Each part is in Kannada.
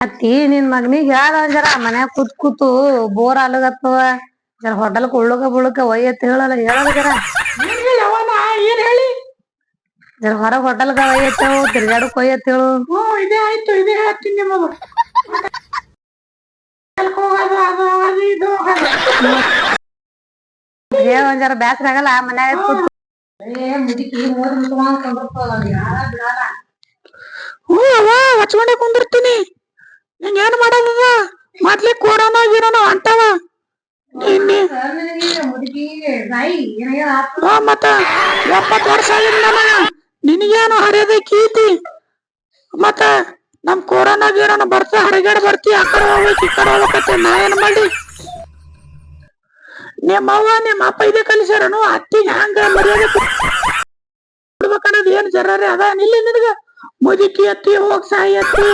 ಅತ್ತಿ ನಿನ್ ಮಗನಿಗ್ ಹೇಳ ಜರ ಮನ್ಯಾಗ ಕೂತ್ ಕೂತು ಬೋರ್ ಆಲಗತ್ತವ. ಜರ ಹೋಟೆಲ್ ಉಳ್ಳುಕ ಬುಳುಕ ಒಯ್ಯತ್ ಹೇಳಲ್ಲ ಹೇಳಲ್ಲ ಜರ. ಏನ್ ಹೇಳಿ ಜರ ಹೊರಗ್ ಹೋಟೆಲ್ಗ ಒಯ್ಯತ್ ಹೇಳು ತಿರ್ಗಾಡಕ್ ಒಯ್ಯತ್ ಹೇಳು. ಹ್ಮ್ ಇದೇ ಆಯ್ತು ಇದೇ ಹೇಳ್ತೀನಿ ನಿಮಗ ಒಂದ್ ಜರ ಬ್ಯಾಸರ ಆಗಲ್ಲ ಮನ್ಯಾಗ ಕೂತು ಹಚ್ಕೊಂಡೆ ಕುಂದಿರ್ತೀನಿ. ನಿಂಗ ಏನ್ ಮಾಡೋದ ಮೊದ್ಲೇ ಕೊರೋನಾ ಗಿರೋನ ಹ್ಞೂ ಮತ್ತ ಎಪ್ಪತ್ತು ವರ್ಷ ಆಗಿದ್ ನನಗ ನಿನಗೇನು ಹರಿಯದ ಕೀತಿ ಮತ್ತ ನಮ್ ಕೊರೋನಾ ಗಿರೋನ ಬರ್ತಾ, ಹರಿಗಡೆ ಬರ್ತಿ, ಆ ಹೋಗ್ಬೇಕು, ಈ ಕಡೆ ಹೋಗ್ಬೇಕಂತ ನಾ ಏನ್ ಮಾಡಿ ನಿಮ್ಮ ಅವ್ವ ನಿಮ್ಮ ಅಪ್ಪ ಇದೆ ಕಲಿಸ್ಯಾರನು, ಅತ್ತಿಗೆ ಹಂಗ ಮರ್ಯಾದೆ ಜರ್ರಾರಿ ಅದ ನಿಲ್ಲ ನಿನಗ ಮುದುಕಿ ಎತ್ತಿ ಹೋಗ್ ಸಾಯಿ ಎತ್ತಿ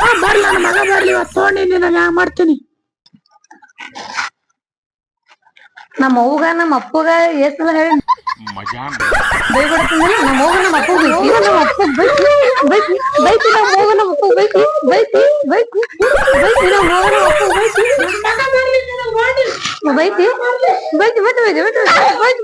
ಆ ಬರ್ಲಿ ನನ್ನ ಮಗ ಬರ್ಲಿ ಇವತ್ತು ತೋಣಿ ನಿನಗ ಮಾಡ್ತೀನಿ ನಮ್ಮ ಅವ್ಗ ನಮ್ಮ ಅಪ್ಪಗ ಎಷ್ಟು ಹೇಳಿ ಬೈಬಿಡ್ತೀನಿ ನಮ್ಮ ಅವ್ಗ ನಮ್ಮ ಅಪ್ಪಗ ಬೈತಿ ನಮ್ಮ ಅಪ್ಪ ಬೈತಿ ಬೈತಿ ಬೈತಿ ನಮ್ಮ ಅವ್ಗ ನಮ್ಮ ಅಪ್ಪ ಬೈತಿ ಬೈತಿ ಬೈತಿ ಬೈತಿ ನಮ್ಮ ಅವ್ಗ ನಮ್ಮ ಅಪ್ಪ ಬೈತಿ ಬೈತಿ ಬೈತಿ ಬೈತಿ ಬೈತಿ ಬೈತಿ ಬೈತಿ ಬೈತಿ ಬೈತಿ